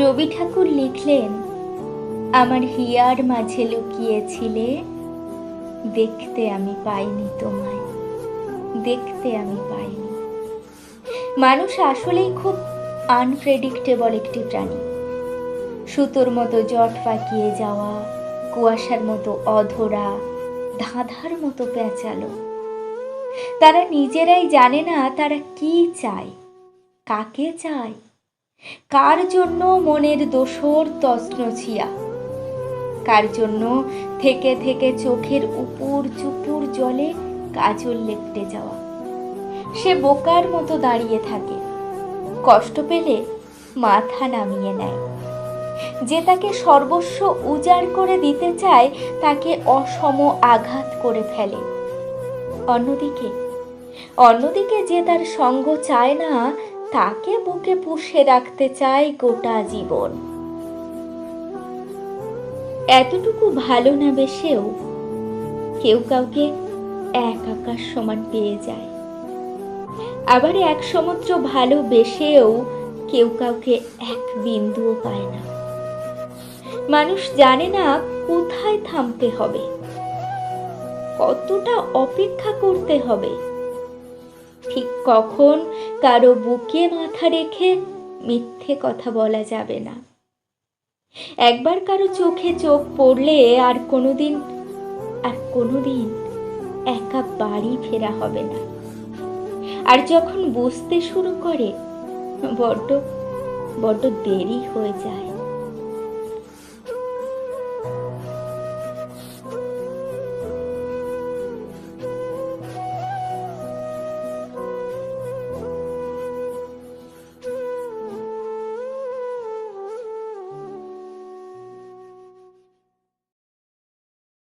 রবি ঠাকুর লিখলেন, আমার হিয়ার মাঝে লুকিয়েছিলে, দেখতে আমি পাইনি তোমায়, দেখতে আমি পাইনি। মানুষ আসলেই খুব আনপ্রেডিক্টেবল একটি প্রাণী। সুতোর মতো জট পাকিয়ে যাওয়া, কুয়াশার মতো অধরা, ধাঁধার মতো পেঁচালো। তারা নিজেরাই জানে না তারা কি চায়, কাকে চায়। কার জন্য মনের দোসর তছনছিয়া? কার জন্য থেকে থেকে চোখের উপর চুপুর জলে কাজল লেপটে যাওয়া? সে বোকার মতো দাঁড়িয়ে থাকে, কষ্ট পেলে মাথা নামিয়ে নেয়। যে তাকে সর্বস্ব উজাড় করে দিতে চায়, তাকে অসম আঘাত করে ফেলে। অন্যদিকে অন্যদিকে যে তার সঙ্গ চায় না তাকে বুকে পুষে রাখতে চায় গোটা জীবন। এতটুকু ভালো না বেশেও কেউ কাউকে এক আকাশ সমান পেয়ে যায়। আবার এক সমুদ্র ভালোবেসেও কেউ কাউকে এক বিন্দুও পায় না। মানুষ জানে না কোথায় থামতে হবে, কতটা অপেক্ষা করতে হবে। ঠিক কখন কারও বুকে মাথা রেখে মিথ্যে কথা বলা যাবে না। একবার কারও চোখে চোখ পড়লে আর কোনোদিন আর কোনোদিন একা বাড়ি ফেরা হবে না। আর যখন বুঝতে শুরু করে, বড্ড বড্ড দেরি হয়ে যায়।